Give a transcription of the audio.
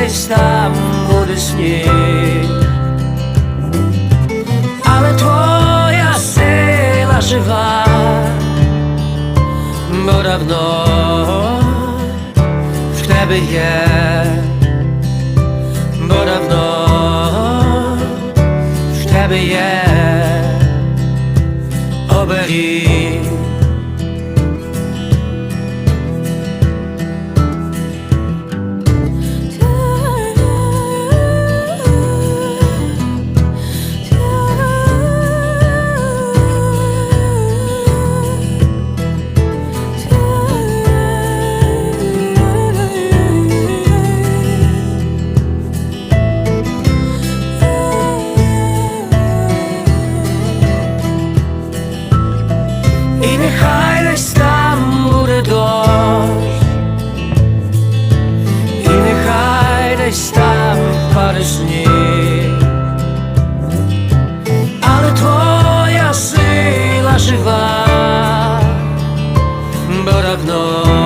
десь там буде сніг, але твоя сила жива, бо давно в тебе є. Бо давно в тебе є. Оберіг. І нехай десь там буде дощ, і нехай десь там паде сніг, але твоя сила жива, бо давно